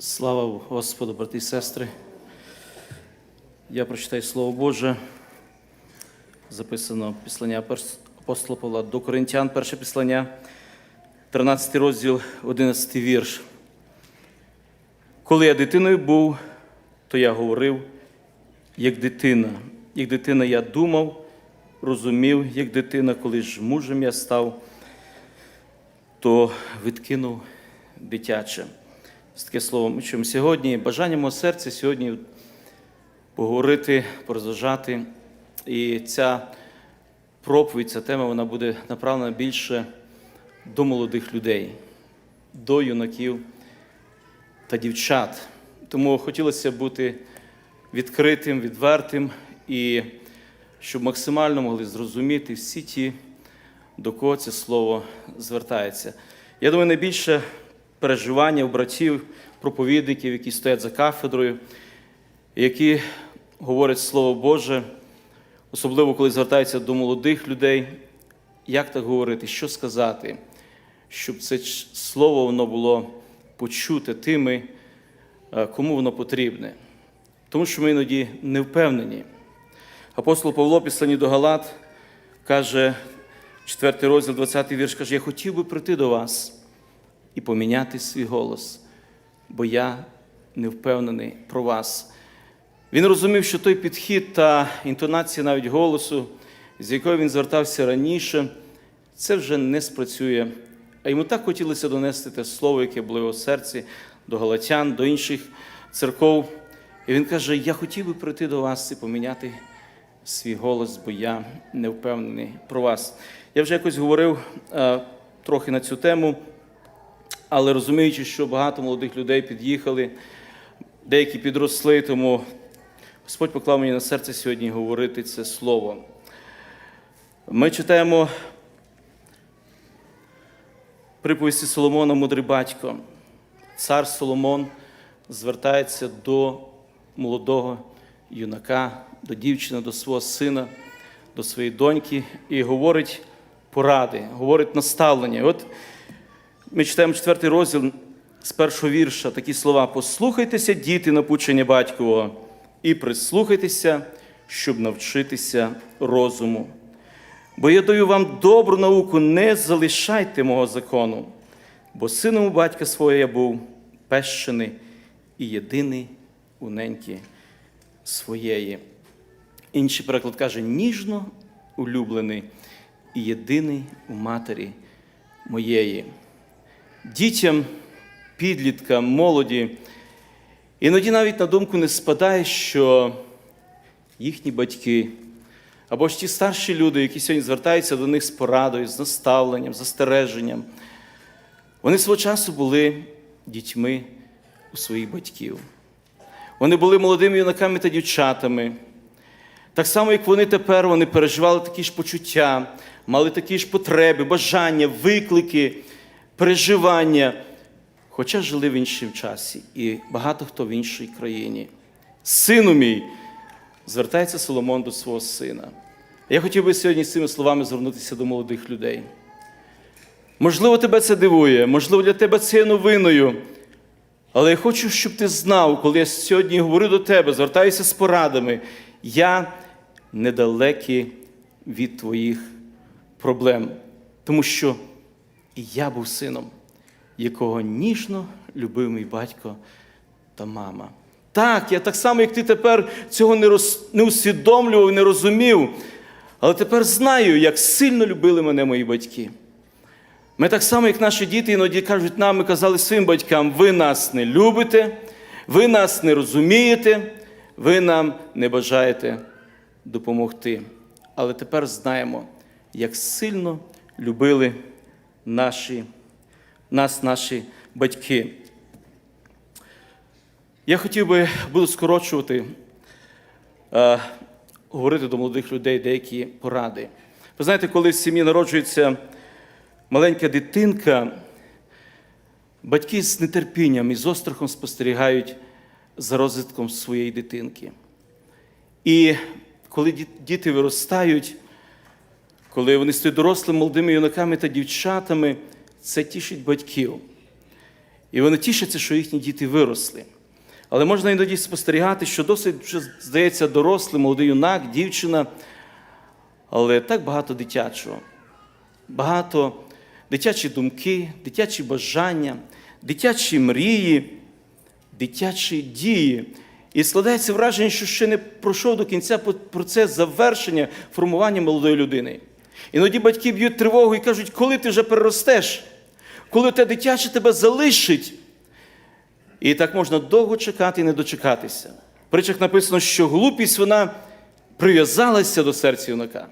Слава Господу, брати і сестри. Я прочитаю Слово Боже, записано післання апостола Павла до Коринтян, перше післання, 13 розділ, 11 вірш. Коли я дитиною був, то я говорив, як дитина. Як дитина я думав, розумів, як дитина, коли ж мужем я став, то відкинув дитяче. Ось таке слово ми чуємо сьогодні. Бажання мого серця сьогодні поговорити, порозважати. І ця проповідь, ця тема вона буде направлена більше до молодих людей, до юнаків та дівчат. Тому хотілося бути відкритим, відвертим і щоб максимально могли зрозуміти всі ті, до кого це слово звертається. Я думаю, найбільше переживання у братів, проповідників, які стоять за кафедрою, які говорять Слово Боже, особливо коли звертаються до молодих людей, як так говорити, що сказати, щоб це слово воно було почуте тими, е, кому воно потрібне. Тому що ми іноді не впевнені. Апостол Павло, післані до Галат, каже, 4 розділ, 20 вірш, каже, я хотів би прийти до вас і поміняти свій голос, бо я не впевнений про вас. Він розумів, що той підхід та інтонація навіть голосу, з якою він звертався раніше, це вже не спрацює. А йому так хотілося донести те слово, яке було в його серці, до галатян, до інших церков. І він каже: Я хотів би прийти до вас і поміняти свій голос, бо я не впевнений про вас. Я вже якось говорив е, трохи на цю тему, але розуміючи, що багато молодих людей під'їхали, деякі підросли, тому Господь поклав мені на серце сьогодні говорити це слово. Ми читаємо приповісті Соломона Мудрий батько. Цар Соломон звертається до молодого юнака, до дівчини, до свого сина, до своєї доньки і говорить поради, говорить наставлення. От ми читаємо четвертий розділ з першого вірша такі слова: Послухайтеся, діти, напучення батькового, і прислухайтеся, щоб навчитися розуму. Бо я даю вам добру науку, не залишайте мого закону, бо сином у батька свого я був пещений і єдиний у неньки своєї. Інший переклад каже: ніжно улюблений і єдиний у матері моєї. Дітям, підліткам, молоді, іноді навіть на думку не спадає, що їхні батьки або ж ті старші люди, які сьогодні звертаються до них з порадою, з наставленням, застереженням, вони свого часу були дітьми у своїх батьків. Вони були молодими юнаками та дівчатами. Так само, як вони тепер, вони переживали такі ж почуття, мали такі ж потреби, бажання, виклики, переживання, хоча жили в іншому часі, і багато хто в іншій країні. Сину мій, звертається Соломон до свого сина. Я хотів би сьогодні з цими словами звернутися до молодих людей. Можливо, тебе це дивує, можливо, для тебе це є новиною. Але я хочу, щоб ти знав, коли я сьогодні говорю до тебе, звертаюся з порадами, я недалекий від твоїх проблем. Тому що і я був сином, якого ніжно любив мій батько та мама. Так, я так само, як ти тепер цього не, роз... не усвідомлював, не розумів, але тепер знаю, як сильно любили мене мої батьки. Ми так само, як наші діти іноді кажуть нам, ми казали своїм батькам, ви нас не любите, ви нас не розумієте, ви нам не бажаєте допомогти. Але тепер знаємо, як сильно любили наші, нас наші батьки. Я хотів би буду скорочувати, е, говорити до молодих людей деякі поради. Ви знаєте, коли в сім'ї народжується маленька дитинка, батьки з нетерпінням і з острахом спостерігають за розвитком своєї дитинки. І коли діти виростають, коли вони стають дорослими молодими юнаками та дівчатами, це тішить батьків. І вони тішаться, що їхні діти виросли. Але можна іноді спостерігати, що досить вже здається дорослий, молодий юнак, дівчина, але так багато дитячого, багато дитячі думки, дитячі бажання, дитячі мрії, дитячі дії. І складається враження, що ще не пройшов до кінця процес завершення формування молодої людини. Іноді батьки б'ють тривогу і кажуть, коли ти вже переростеш, коли те дитяче тебе залишить. І так можна довго чекати і не дочекатися. В притчах написано, що глупість вона прив'язалася до серця юнака.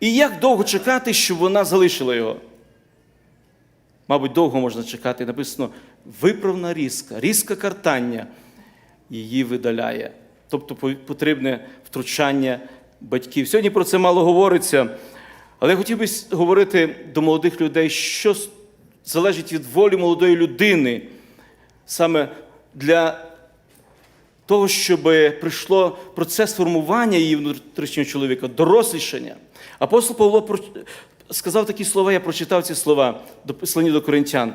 І як довго чекати, щоб вона залишила його? Мабуть, довго можна чекати. Написано виправна різка, різка картання її видаляє. Тобто потрібне втручання батьків. Сьогодні про це мало говориться, але я хотів би говорити до молодих людей, що залежить від волі молодої людини саме для того, щоб прийшло процес формування її внутрішнього чоловіка, дорослішання. Апостол Павло сказав такі слова, я прочитав ці слова до послання до коринтян.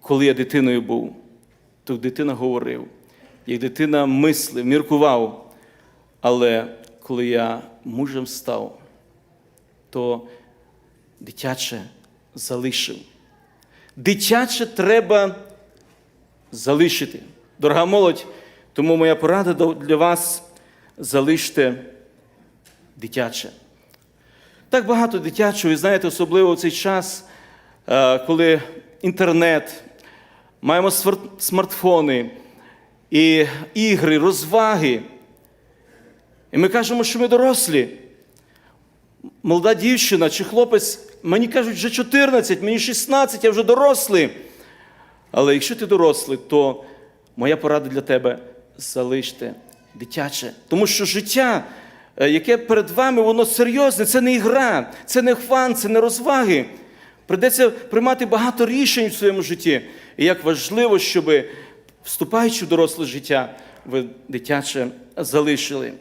Коли я дитиною був, то дитина говорив, як дитина мислив, міркував. Але коли я мужем став, то дитяче залишив. Дитяче треба залишити. Дорога молодь, тому моя порада для вас залиште дитяче. Так багато дитячого, і знаєте, особливо в цей час, е, коли інтернет, маємо смартфони і ігри, розваги. І ми кажемо, що ми дорослі. Молода дівчина чи хлопець, мені кажуть, вже 14, мені 16, я вже дорослий. Але якщо ти дорослий, то моя порада для тебе залиште дитяче. Тому що життя, е, яке перед вами, воно серйозне, це не ігра, це не хван, це не розваги. Придеться приймати багато рішень в своєму житті. І як важливо, щоб, вступаючи в доросле життя, ви дитяче залишили.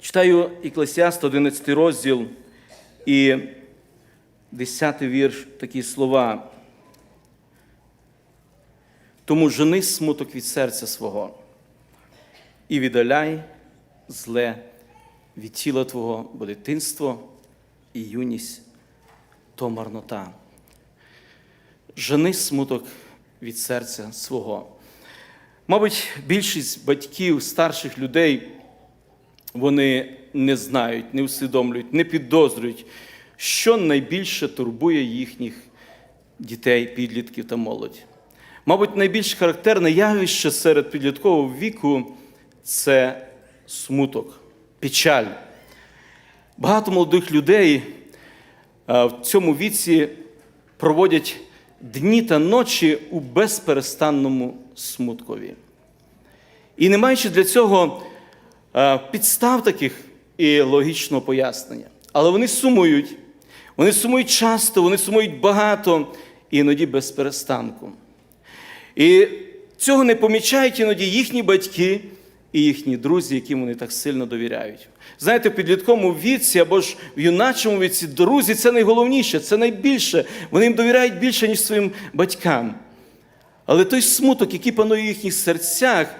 Читаю Іклесіаст, 11 розділ і 10 вірш такі слова. Тому жени смуток від серця свого і віддаляй зле від тіла Твого, бо дитинство і юність то марнота. Жени смуток від серця свого. Мабуть, більшість батьків, старших людей, вони не знають, не усвідомлюють, не підозрюють, що найбільше турбує їхніх дітей, підлітків та молодь. Мабуть, найбільш характерне явище серед підліткового віку це смуток, печаль. Багато молодих людей в цьому віці проводять дні та ночі у безперестанному смуткові. І не маючи для цього підстав таких і логічного пояснення. Але вони сумують, вони сумують часто, вони сумують багато іноді без перестанку. І цього не помічають іноді їхні батьки і їхні друзі, яким вони так сильно довіряють. Знаєте, в підлітковому віці або ж в юначому віці друзі це найголовніше, це найбільше. Вони їм довіряють більше, ніж своїм батькам. Але той смуток, який панує в їхніх серцях,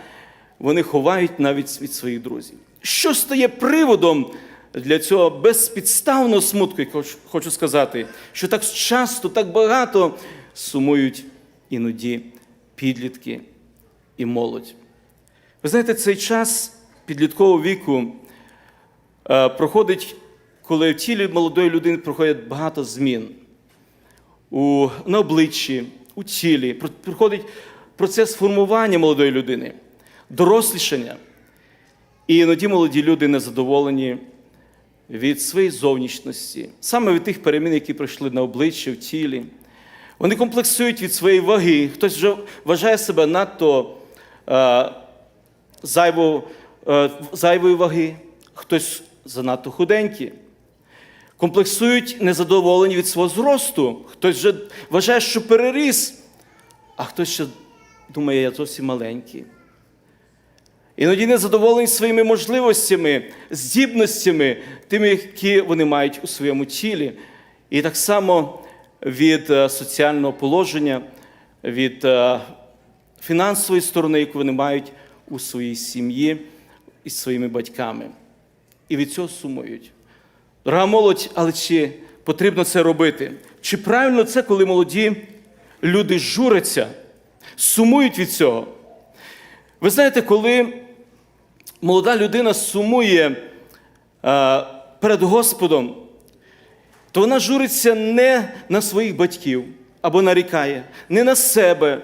вони ховають навіть від своїх друзів. Що стає приводом для цього безпідставного смутку, як хочу сказати, що так часто, так багато сумують іноді підлітки і молодь. Ви знаєте, цей час підліткового віку е, проходить, коли в тілі молодої людини проходять багато змін у, на обличчі, у тілі, проходить процес формування молодої людини, дорослішання. І іноді молоді люди незадоволені від своєї зовнішності, саме від тих перемін, які пройшли на обличчі, в тілі. Вони комплексують від своєї ваги. Хтось вже вважає себе надто е, зайвою, е, зайвої ваги, хтось занадто худенький. Комплексують незадоволені від свого зросту. Хтось вже вважає, що переріс, а хтось ще думає, я зовсім маленький. Іноді незадоволені своїми можливостями, здібностями, тими, які вони мають у своєму тілі. І так само від е, соціального положення від е, фінансової сторони, яку вони мають у своїй сім'ї із своїми батьками. І від цього сумують. Дорога молодь, але чи потрібно це робити? Чи правильно це, коли молоді люди журяться, сумують від цього? Ви знаєте, коли молода людина сумує е, перед Господом, то вона журиться не на своїх батьків або нарікає, не на себе,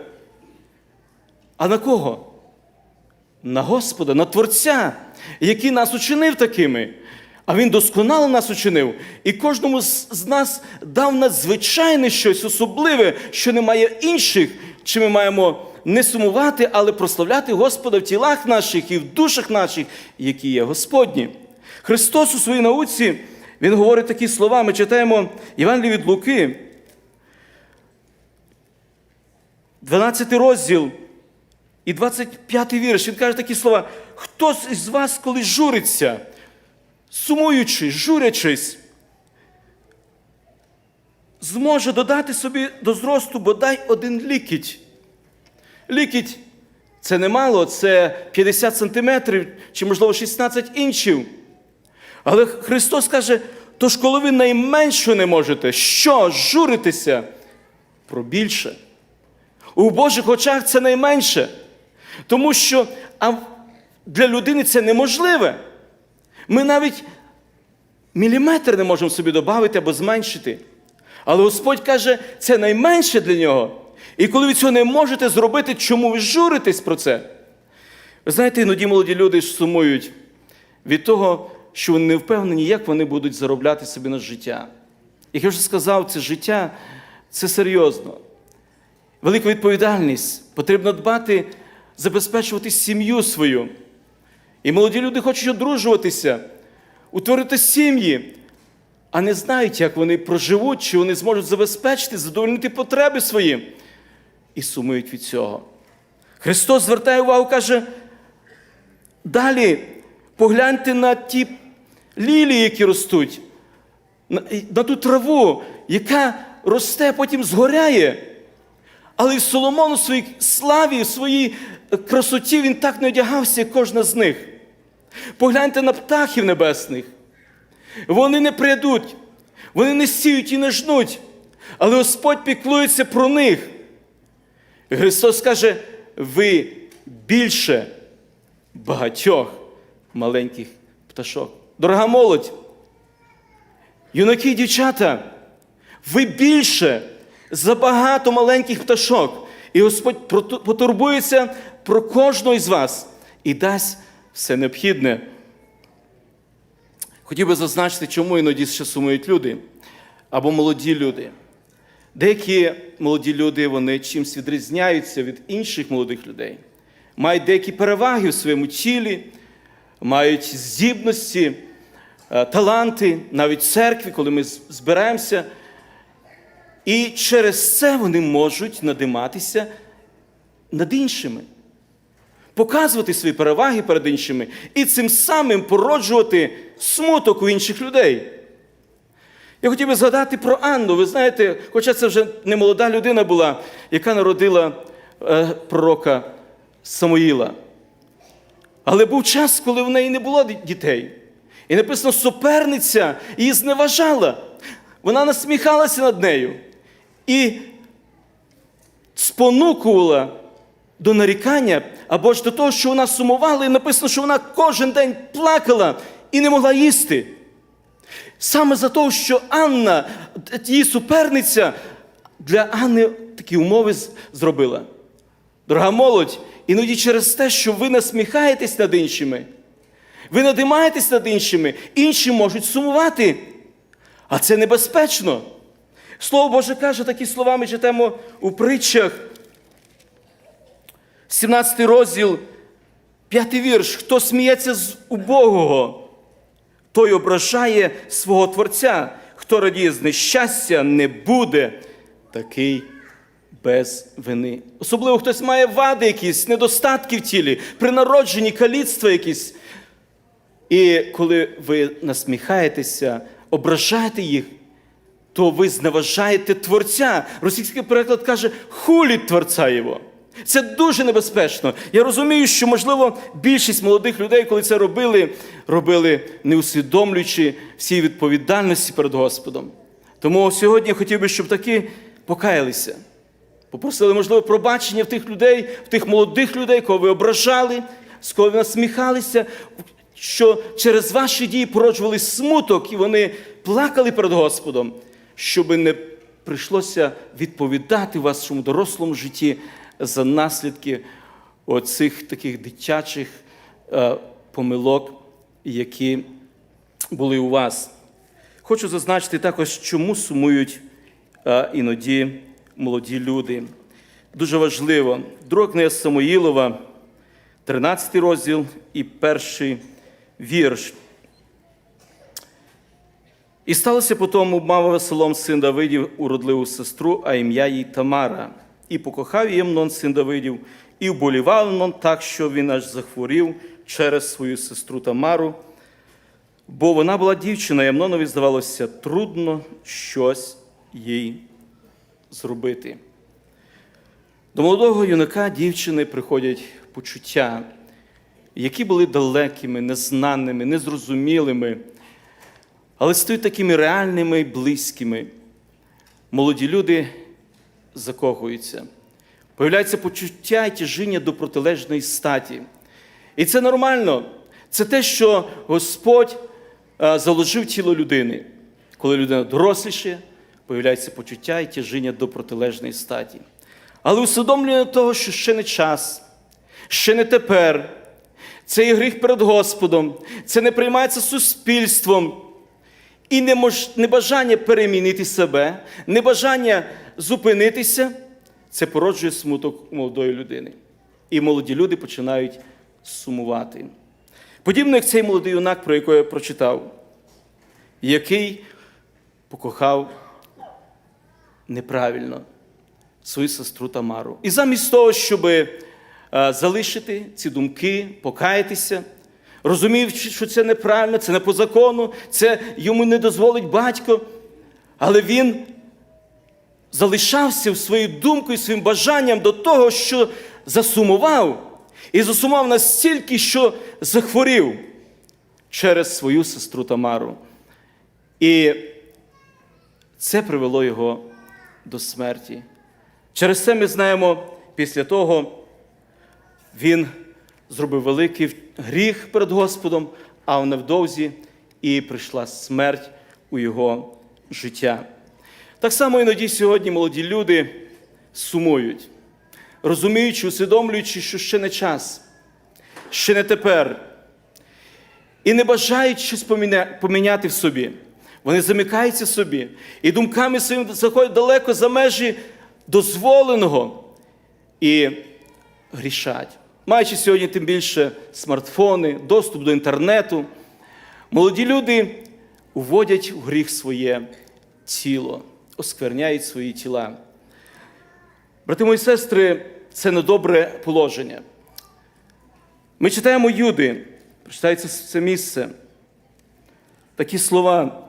а на кого? На Господа, на Творця, який нас учинив такими. А Він досконало нас учинив. І кожному з нас дав надзвичайне щось особливе, що немає інших, чи ми маємо не сумувати, але прославляти Господа в тілах наших і в душах наших, які є Господні. Христос у своїй науці, Він говорить такі слова. Ми читаємо Євангеліє від Луки, 12 розділ і 25 вірш. Він каже такі слова: хтось із вас, коли журиться, сумуючи, журячись, зможе додати собі до зросту бодай один лікіть. Лікіть це немало, це 50 сантиметрів чи, можливо, 16 інчів. Але Христос каже: тож, коли ви найменше не можете, що журитися про більше? У Божих очах це найменше. Тому що а для людини це неможливе. Ми навіть міліметр не можемо собі додати або зменшити. Але Господь каже, це найменше для нього. І коли ви цього не можете зробити, чому ви журитесь про це? Ви знаєте, іноді молоді люди сумують від того, що вони не впевнені, як вони будуть заробляти собі на життя. Як я вже сказав, це життя це серйозно. Велика відповідальність. Потрібно дбати, забезпечувати сім'ю свою. І молоді люди хочуть одружуватися, утворити сім'ї, а не знають, як вони проживуть, чи вони зможуть забезпечити, задовольнити потреби свої. І сумують від цього. Христос звертає увагу, каже, далі погляньте на ті лілії, які ростуть, на, на ту траву, яка росте, потім згоряє. Але і Соломон у своїй славі, у своїй красоті він так не одягався, як кожна з них. Погляньте на птахів небесних. Вони не прийдуть, вони не сіють і не жнуть, але Господь піклується про них. Христос каже, ви більше багатьох маленьких пташок. Дорога молодь, юнаки і дівчата, ви більше за багато маленьких пташок. І Господь потурбується про кожного із вас і дасть все необхідне. Хотів би зазначити, чому іноді ще сумують люди або молоді люди. Деякі молоді люди вони чимось відрізняються від інших молодих людей, мають деякі переваги в своєму тілі, мають здібності, е, таланти, навіть церкві, коли ми збираємося. І через це вони можуть надиматися над іншими, показувати свої переваги перед іншими і цим самим породжувати смуток у інших людей. Я хотів би згадати про Анну. Ви знаєте, хоча це вже не молода людина була, яка народила е, пророка Самуїла. Але був час, коли в неї не було дітей. І написано, суперниця її зневажала. Вона насміхалася над нею і спонукувала до нарікання або ж до того, що вона сумувала, і написано, що вона кожен день плакала і не могла їсти. Саме за те, що Анна, її суперниця, для Анни такі умови зробила. Дорога молодь, іноді через те, що ви насміхаєтесь над іншими, ви надимаєтесь над іншими, інші можуть сумувати. А це небезпечно. Слово Боже каже, такі слова ми читаємо у притчах. 17 розділ, 5 вірш. Хто сміється з убогого, той ображає свого Творця. Хто радіє з нещастя, не буде такий без вини. Особливо хтось має вади якісь, недостатки в тілі, при народженні каліцтва якісь. І коли ви насміхаєтеся, ображаєте їх, то ви зневажаєте Творця. Російський переклад каже хулі Творця Його. Це дуже небезпечно. Я розумію, що, можливо, більшість молодих людей, коли це робили, робили не усвідомлюючи всій відповідальності перед Господом. Тому сьогодні я хотів би, щоб таки покаялися. Попросили, можливо, пробачення в тих людей, в тих молодих людей, кого ви ображали, з кого ви насміхалися, що через ваші дії породжували смуток, і вони плакали перед Господом, щоб не прийшлося відповідати в вашому дорослому житті за наслідки оцих таких дитячих е, помилок, які були у вас. Хочу зазначити також, чому сумують е, іноді молоді люди. Дуже важливо. Друга книга Самоїлова, 13 розділ і перший вірш. І сталося потім, мав Веселом син Давидів уродливу сестру, а ім'я їй Тамара. І покохав її Амнон, син Давидів, і вболівав Амнон так, що він аж захворів через свою сестру Тамару. Бо вона була дівчина, і Амнонові здавалося трудно щось їй зробити. До молодого юнака дівчини приходять почуття, які були далекими, незнаними, незрозумілими, але стають такими реальними і близькими. Молоді люди закохуються. Появляється почуття і тяжіння до протилежної статі. І це нормально. Це те, що Господь е, заложив тіло людини. Коли людина доросліше, появляється почуття і тяжіння до протилежної статі. Але усвідомлення того, що ще не час, ще не тепер. Це є гріх перед Господом, це не приймається суспільством. І небажання перемінити себе, небажання зупинитися, це породжує смуток молодої людини. І молоді люди починають сумувати. Подібно як цей молодий юнак, про якого я прочитав, який покохав неправильно свою сестру Тамару. І замість того, щоб е, залишити ці думки, покаятися, розумів, що це неправильно, це не по закону, це йому не дозволить батько, але він залишався своєю думкою, своїм бажанням до того, що засумував. І засумував настільки, що захворів через свою сестру Тамару. І це привело його до смерті. Через це ми знаємо, після того він зробив великий гріх перед Господом, а невдовзі і прийшла смерть у його життя. Так само іноді сьогодні молоді люди сумують, розуміючи, усвідомлюючи, що ще не час, ще не тепер. І не бажають щось поміняти в собі. Вони замикаються в собі і думками своїми заходять далеко за межі дозволеного і грішать. Маючи сьогодні тим більше смартфони, доступ до інтернету, молоді люди уводять у гріх своє тіло, оскверняють свої тіла. Брати мої сестри, це недобре положення. Ми читаємо Юди, прочитається це місце. Такі слова.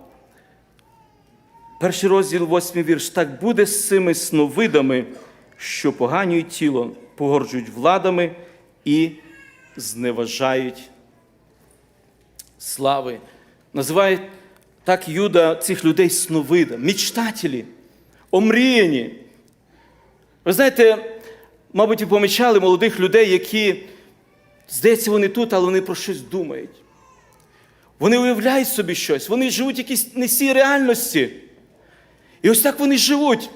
Перший розділ, восьмий вірш. Так буде з цими сновидами, що поганюють тіло, погорджують владами і зневажають слави. Називають так Юда цих людей сновида, мічтателі, омріяні. Ви знаєте, мабуть, ви помічали молодих людей, які, здається, вони тут, але вони про щось думають. Вони уявляють собі щось, вони живуть в якійсь несій реальності. І ось так вони живуть.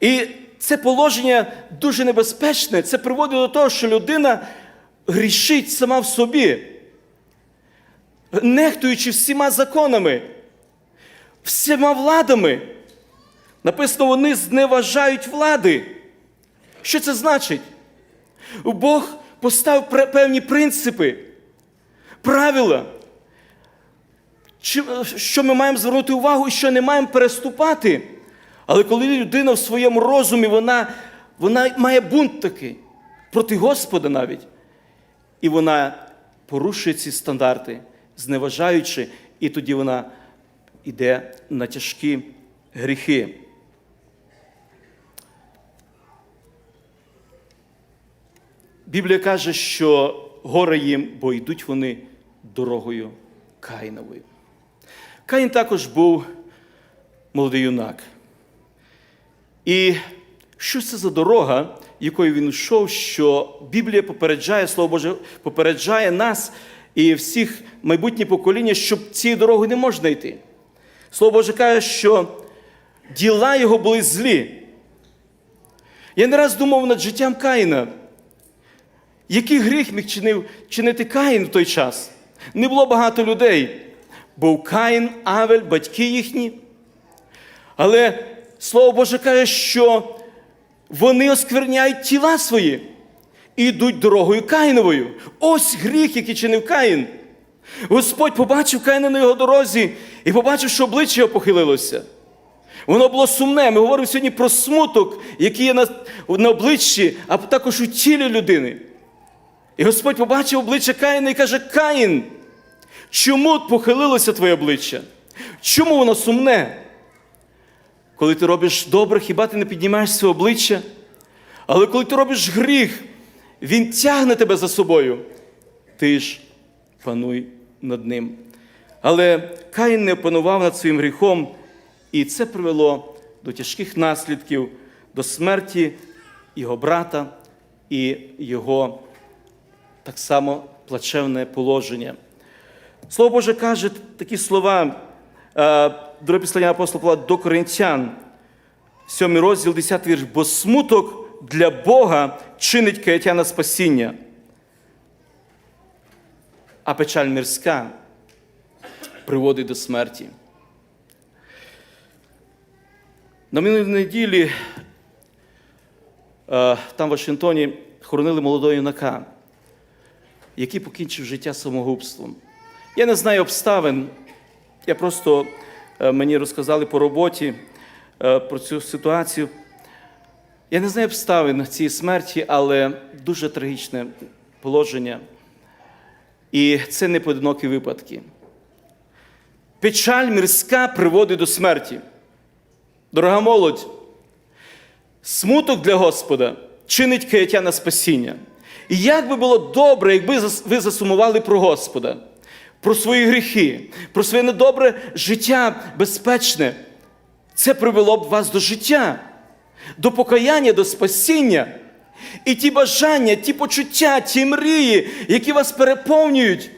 І це положення дуже небезпечне. Це приводить до того, що людина грішить сама в собі, нехтуючи всіма законами, всіма владами. Написано, вони зневажають влади. Що це значить? Бог поставив певні принципи, правила що ми маємо звернути увагу і що не маємо переступати. Але коли людина в своєму розумі, вона вона має бунт такий проти Господа навіть. І вона порушує ці стандарти, зневажаючи, і тоді вона йде на тяжкі гріхи. Біблія каже, що горе їм, бо йдуть вони дорогою Каїновою. Каїн також був молодий юнак. І що це за дорога, якою він йшов, що Біблія попереджає, Слово Боже, попереджає нас і всіх майбутнє покоління, щоб цією дорогою не можна йти. Слово Боже каже, що діла його були злі. Я не раз думав над життям Каїна. Який гріх міг чинив, чинити Каїн в той час? Не було багато людей. Був Каїн, Авель, батьки їхні. Але Слово Боже каже, що вони оскверняють тіла свої і йдуть дорогою Каїновою. Ось гріх, який чинив Каїн. Господь побачив Каїна на його дорозі і побачив, що обличчя його похилилося. Воно було сумне. Ми говоримо сьогодні про смуток, який є на, на обличчі, а також у тілі людини. І Господь побачив обличчя Каїна і каже: Каїн, чому похилилося твоє обличчя? Чому воно сумне? Коли ти робиш добре, хіба ти не піднімаєш своє обличчя? Але коли ти робиш гріх, він тягне тебе за собою. Ти ж пануй над ним. Але Каїн не панував над своїм гріхом, і це привело до тяжких наслідків, до смерті його брата і його так само плачевне положення. Слово Боже каже такі слова, е, друге післання апостола Павла до Коринтян, 7 розділ, 10 вірш. Бо смуток для Бога чинить каяття на спасіння, а печаль мирська приводить до смерті. На минулій неділі е, там в Вашингтоні хоронили молодого юнака, який покінчив життя самогубством. Я не знаю обставин, я просто е, мені розказали по роботі е, про цю ситуацію. Я не знаю обставин цієї смерті, але дуже трагічне положення. І це не поодинокі випадки. Печаль мирська приводить до смерті. Дорога молодь, смуток для Господа чинить каяття на спасіння. І як би було добре, якби ви засумували про Господа, про свої гріхи, про своє недобре життя безпечне, це привело б вас до життя, до покаяння, до спасіння. І ті бажання, ті почуття, ті мрії, які вас переповнюють,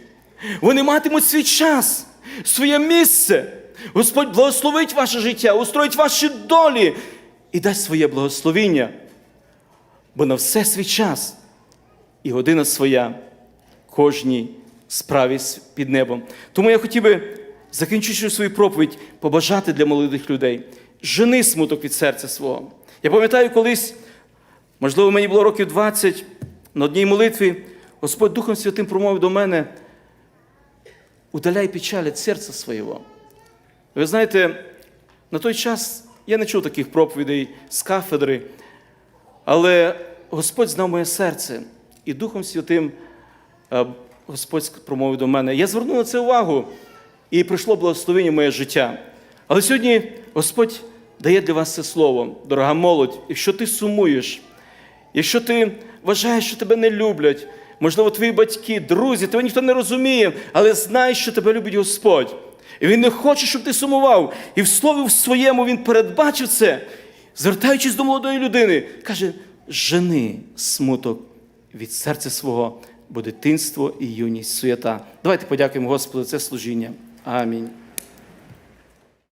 вони матимуть свій час, своє місце. Господь благословить ваше життя, устроїть ваші долі і дасть своє благословіння. Бо на все свій час і година своя кожній справі під небом. Тому я хотів би, закінчуючи свою проповідь, побажати для молодих людей. Жени смуток від серця свого. Я пам'ятаю колись, можливо, мені було років 20, на одній молитві Господь Духом Святим промовив до мене, удаляй печаль від серця свого. Ви знаєте, на той час я не чув таких проповідей з кафедри, але Господь знав моє серце, і Духом Святим е, Господь промовив до мене. Я звернув на це увагу, і прийшло благословення моє життя. Але сьогодні Господь дає для вас це слово, дорога молодь, якщо ти сумуєш, якщо ти вважаєш, що тебе не люблять, можливо, твої батьки, друзі, тебе ніхто не розуміє, але знай, що тебе любить Господь. І Він не хоче, щоб ти сумував. І в слові в своєму він передбачив це, звертаючись до молодої людини, каже: жени смуток від серця свого, бо дитинство і юність суєта. Давайте подякуємо Господу за це служіння. Амінь.